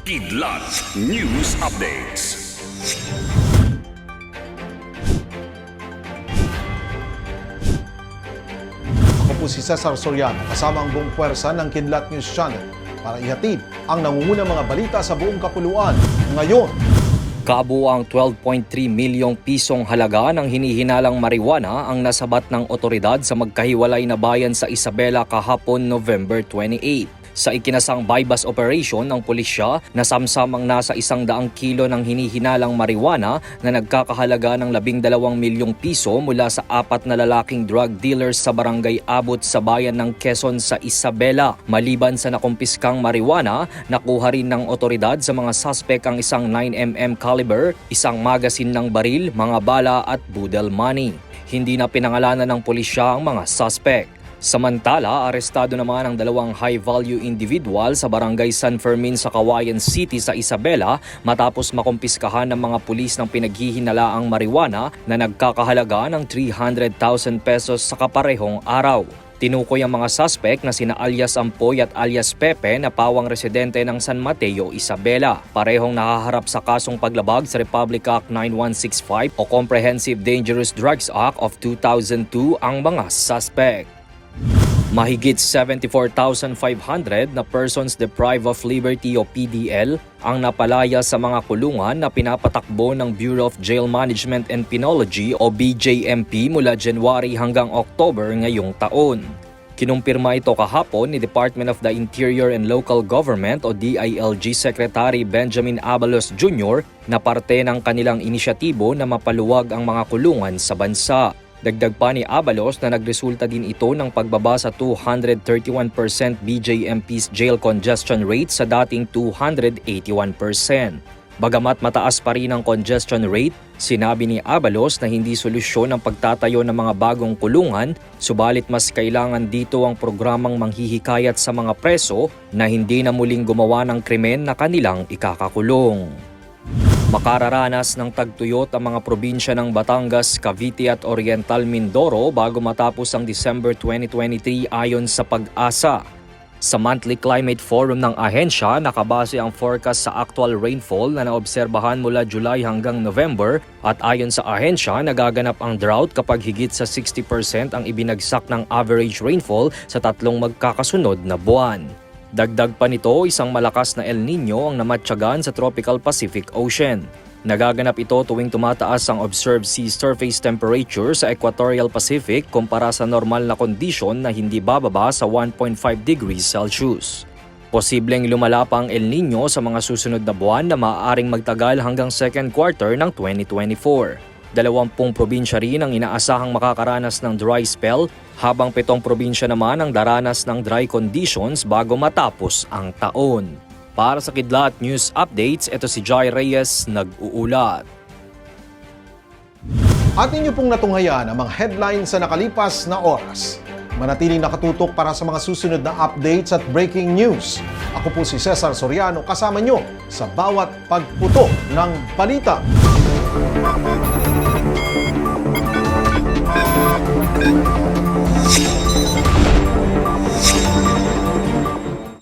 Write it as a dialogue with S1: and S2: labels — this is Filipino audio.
S1: Kidlat News Updates.
S2: Ako po si Cesar Soriano kasama ang buong puwersa ng Kidlat News Channel para ihatid ang nangungunang mga balita sa buong kapuluan ngayon.
S3: Kabuang 12.3 milyong pisong halaga ng hinihinalang marijuana ang nasabat ng otoridad sa magkahiwalay na bayan sa Isabela kahapon November 28. Sa ikinasang bypass operation ng pulisya, nasamsamang nasa isang daang kilo ng hinihinalang marijuana na nagkakahalaga ng 12 milyong piso mula sa apat na lalaking drug dealers sa barangay Abot sa bayan ng Quezon sa Isabela. Maliban sa nakumpiskang marijuana, nakuha rin ng otoridad sa mga suspect ang isang 9mm caliber, isang magasin ng baril, mga bala at budel money. Hindi na pinangalanan ng pulisya ang mga suspect. Samantala, arestado naman ang dalawang high-value individual sa barangay San Fermin sa Kawayan City sa Isabela matapos makumpiskahan ng mga pulis ng pinaghihinalaang marijuana na nagkakahalaga ng 300,000 pesos sa kaparehong araw. Tinukoy ang mga suspect na sina alias Ampoy at alias Pepe na pawang residente ng San Mateo, Isabela. Parehong nakaharap sa kasong paglabag sa Republic Act 9165 o Comprehensive Dangerous Drugs Act of 2002 ang mga suspect. Mahigit 74,500 na persons deprived of liberty o PDL ang napalaya sa mga kulungan na pinapatakbo ng Bureau of Jail Management and Penology o BJMP mula January hanggang October ngayong taon. Kinumpirma ito kahapon ni Department of the Interior and Local Government o DILG Secretary Benjamin Abalos Jr. na parte ng kanilang inisyatibo na mapaluwag ang mga kulungan sa bansa. Dagdag pa ni Abalos na nagresulta din ito ng pagbaba sa 231% BJMP's jail congestion rate sa dating 281%. Bagamat mataas pa rin ang congestion rate, sinabi ni Abalos na hindi solusyon ang pagtatayo ng mga bagong kulungan, subalit mas kailangan dito ang programang manghihikayat sa mga preso na hindi na muling gumawa ng krimen na kanilang ikakakulong. Makararanas ng tagtuyot ang mga probinsya ng Batangas, Cavite at Oriental Mindoro bago matapos ang December 2023 ayon sa pag-asa. Sa monthly climate forum ng ahensya, nakabase ang forecast sa actual rainfall na naobserbahan mula July hanggang November at ayon sa ahensya, nagaganap ang drought kapag higit sa 60% ang ibinagsak ng average rainfall sa tatlong magkakasunod na buwan. Dagdag pa nito, isang malakas na El Nino ang namatyagan sa Tropical Pacific Ocean. Nagaganap ito tuwing tumataas ang observed sea surface temperature sa Equatorial Pacific kumpara sa normal na kondisyon na hindi bababa sa 1.5 degrees Celsius. Posibleng lumala pa ang El Nino sa mga susunod na buwan na maaaring magtagal hanggang second quarter ng 2024. Dalawampung probinsya rin ang inaasahang makakaranas ng dry spell habang pitong probinsya naman ang daranas ng dry conditions bago matapos ang taon. Para sa Kidlat News Updates, ito si Jai Reyes nag-uulat.
S2: At inyo pong natunghayan ang mga headlines sa nakalipas na oras. Manatiling nakatutok para sa mga susunod na updates at breaking news. Ako po si Cesar Soriano kasama nyo sa bawat pagputo ng balita.